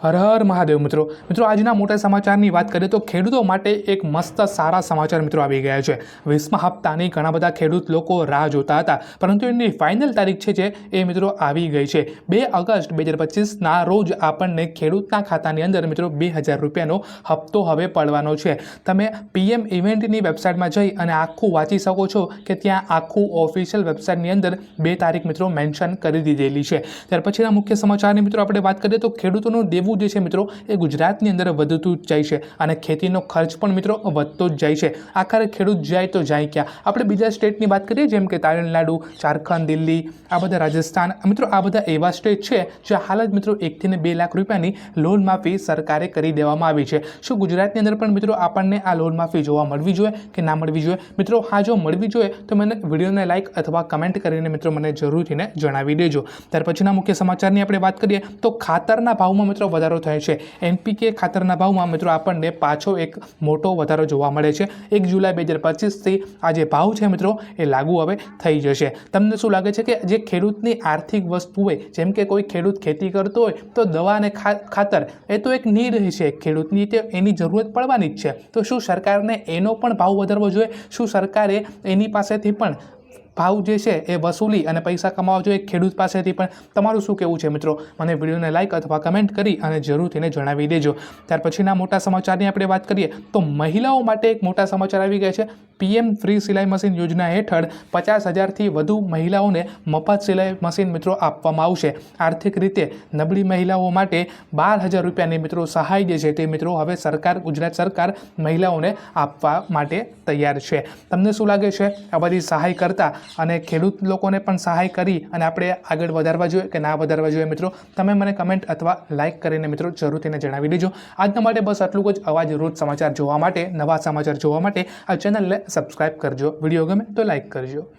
હર હર મહાદેવ. મિત્રો મિત્રો, આજના મોટા સમાચારની વાત કરીએ તો ખેડૂતો માટે એક મસ્ત સારા સમાચાર મિત્રો આવી ગયા છે. વીસમા હપ્તાની ઘણા બધા ખેડૂત લોકો રાહ જોતા હતા, પરંતુ એની ફાઇનલ તારીખ છે જે, એ મિત્રો આવી ગઈ છે. બે ઓગસ્ટ બે હજાર પચીસના રોજ આપણને ખેડૂતના ખાતાની અંદર મિત્રો બે હજાર રૂપિયાનો હપ્તો હવે પડવાનો છે. તમે પીએમ ઇવેન્ટની વેબસાઇટમાં જઈ અને આખું વાંચી શકો છો કે ત્યાં આખું ઓફિશિયલ વેબસાઇટની અંદર બે તારીખ મિત્રો મેન્શન કરી દીધેલી છે. ત્યાર પછીના મુખ્ય સમાચારની મિત્રો આપણે વાત કરીએ તો ખેડૂતોનું દેવું જે છે મિત્રો. એ ગુજરાતની અંદર વધતું જ જાય છે અને ખેતીનો ખર્ચ પણ મિત્રો વધતો જ જાય છે. આખરે ખેડૂત જાય તો જાય ક્યાં? આપણે બીજા સ્ટેટની વાત કરીએ, જેમ કે તામિલનાડુ, ઝારખંડ, દિલ્હી, આ બધા રાજસ્થાન. મિત્રો, આ બધા એવા સ્ટેટ છે જે હાલ જ મિત્રો એકથી ને બે લાખ રૂપિયાની લોન માફી સરકારે કરી દેવામાં આવી છે. શું ગુજરાતની અંદર પણ મિત્રો આપણને આ લોન માફી જોવા મળવી જોઈએ કે ના મળવી જોઈએ? મિત્રો, હા, જો મળવી જોઈએ તો મને વિડીયોને લાઇક અથવા કમેન્ટ કરીને મિત્રો મને જરૂરથી ને જણાવી દેજો. ત્યાર પછીના મુખ્ય સમાચારની આપણે વાત કરીએ તો ખાતરના ભાવમાં મિત્રો વધારો થયો છે. એનપીકે ખાતરના ભાવમાં મિત્રો આપણને પાછો એક મોટો વધારો જોવા મળે છે. એક જુલાઈ બે હજાર પચીસથી આ જે ભાવ છે મિત્રો એ લાગુ હવે થઈ જશે. તમને શું લાગે છે કે જે ખેડૂતની આર્થિક વસ્તુ હોય, જેમ કે કોઈ ખેડૂત ખેતી કરતો હોય, તો દવા અને ખાતર એ તો એક નીડ છે. ખેડૂતની તે એની જરૂરત પડવાની જ છે. તો શું સરકારને એનો પણ ભાવ વધારવો જોઈએ? શું સરકારે એની પાસેથી પણ ભાવ જે છે એ વસૂલી અને પૈસા કમાવા જોઈએ ખેડૂત પાસેથી. પણ તમારું શું કહેવું છે મિત્રો? મને વિડીયોને લાઇક અથવા કમેન્ટ કરી અને જરૂરથી એને જણાવી દેજો. ત્યાર પછીના મોટા સમાચારની આપણે વાત કરીએ તો મહિલાઓ માટે એક મોટા સમાચાર આવી ગયા છે. પીએમ ફ્રી સિલાઈ મશીન યોજના હેઠળ પચાસ હજારથી વધુ મહિલાઓને મફત સિલાઈ મશીન મિત્રો આપવામાં આવશે. આર્થિક રીતે નબળી મહિલાઓ માટે બાર હજાર રૂપિયાની મિત્રો સહાય જે છે તે મિત્રો હવે સરકાર, ગુજરાત સરકાર મહિલાઓને આપવા માટે તૈયાર છે. તમને શું લાગે છે? આ બધી સહાય કરતા અને ખેડૂત લોકોને પણ સહાય કરી અને આપણે આગળ વધારવા જોઈએ કે ના વધારવા જોઈએ મિત્રો. તમે મને કમેન્ટ અથવા લાઇક કરીને મિત્રો જરૂર તેને જણાવી દેજો. આજના માટે બસ આટલું જ. અવાજ રોજ સમાચાર જોવા માટે, નવા સમાચાર જોવા માટે આ ચેનલને સબસ્ક્રાઇબ કરજો. વીડિયો ગમે તો લાઇક કરજો.